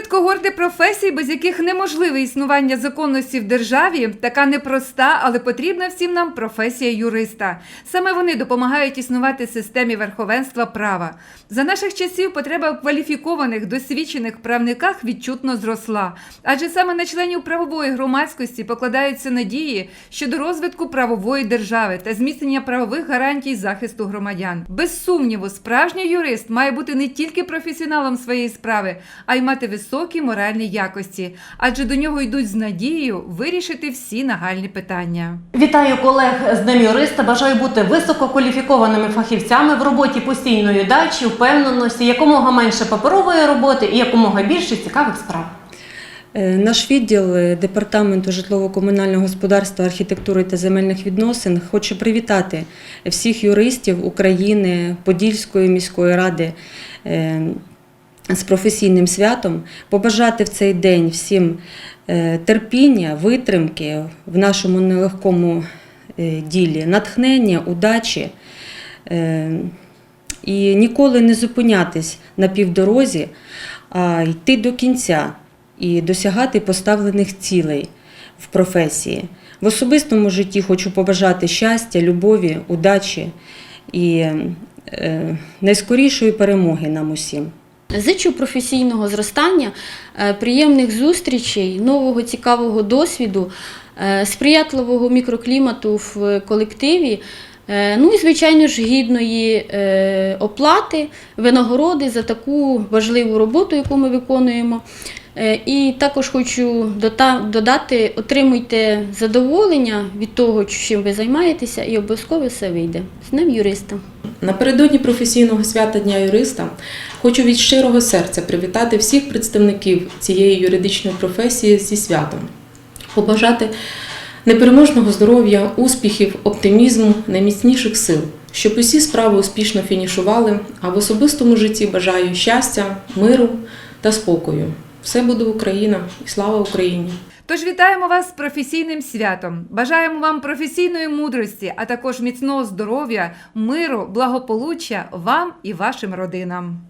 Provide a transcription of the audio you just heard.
Серед когорти професій, без яких неможливе існування законності в державі, така непроста, але потрібна всім нам професія юриста. Саме вони допомагають існувати системі верховенства права. За наших часів потреба в кваліфікованих, досвідчених правниках відчутно зросла, адже саме на членів правової громадськості покладаються надії щодо розвитку правової держави та зміцнення правових гарантій захисту громадян. Без сумніву, справжній юрист має бути не тільки професіоналом своєї справи, а й мати високі моральні якості, адже до нього йдуть з надією вирішити всі нагальні питання. Вітаю колег з Днем юриста. Бажаю бути висококваліфікованими фахівцями в роботі постійної дачі, впевненості, якомога менше паперової роботи і якомога більше цікавих справ. Е, Наш відділ е, департаменту житлово-комунального господарства, архітектури та земельних відносин хоче привітати всіх юристів України, Подільської міської ради е, з професійним святом, побажати в цей день всім е, терпіння, витримки в нашому нелегкому е, ділі, натхнення, удачі. е, І ніколи не зупинятись на півдорозі, а йти до кінця і досягати поставлених цілей в професії. В особистому житті хочу побажати щастя, любові, удачі і найскорішої перемоги нам усім. Зичу професійного зростання, е, приємних зустрічей, нового цікавого досвіду, е, сприятливого мікроклімату в колективі. е, Ну і, звичайно ж, гідної оплати, винагороди за таку важливу роботу, яку ми виконуємо. Е, І також хочу додати: отримуйте задоволення від того, чим ви займаєтеся, і обов'язково все вийде. З Днем юриста! Напередодні професійного свята Дня юриста хочу від щирого серця привітати всіх представників цієї юридичної професії зі святом, побажати непереможного здоров'я, успіхів, оптимізму, найміцніших сил, щоб усі справи успішно фінішували, а в особистому житті бажаю щастя, миру та спокою. Все буде Україна і слава Україні! Тож вітаємо вас з професійним святом. Бажаємо вам професійної мудрості, а також міцного здоров'я, миру, благополуччя вам і вашим родинам.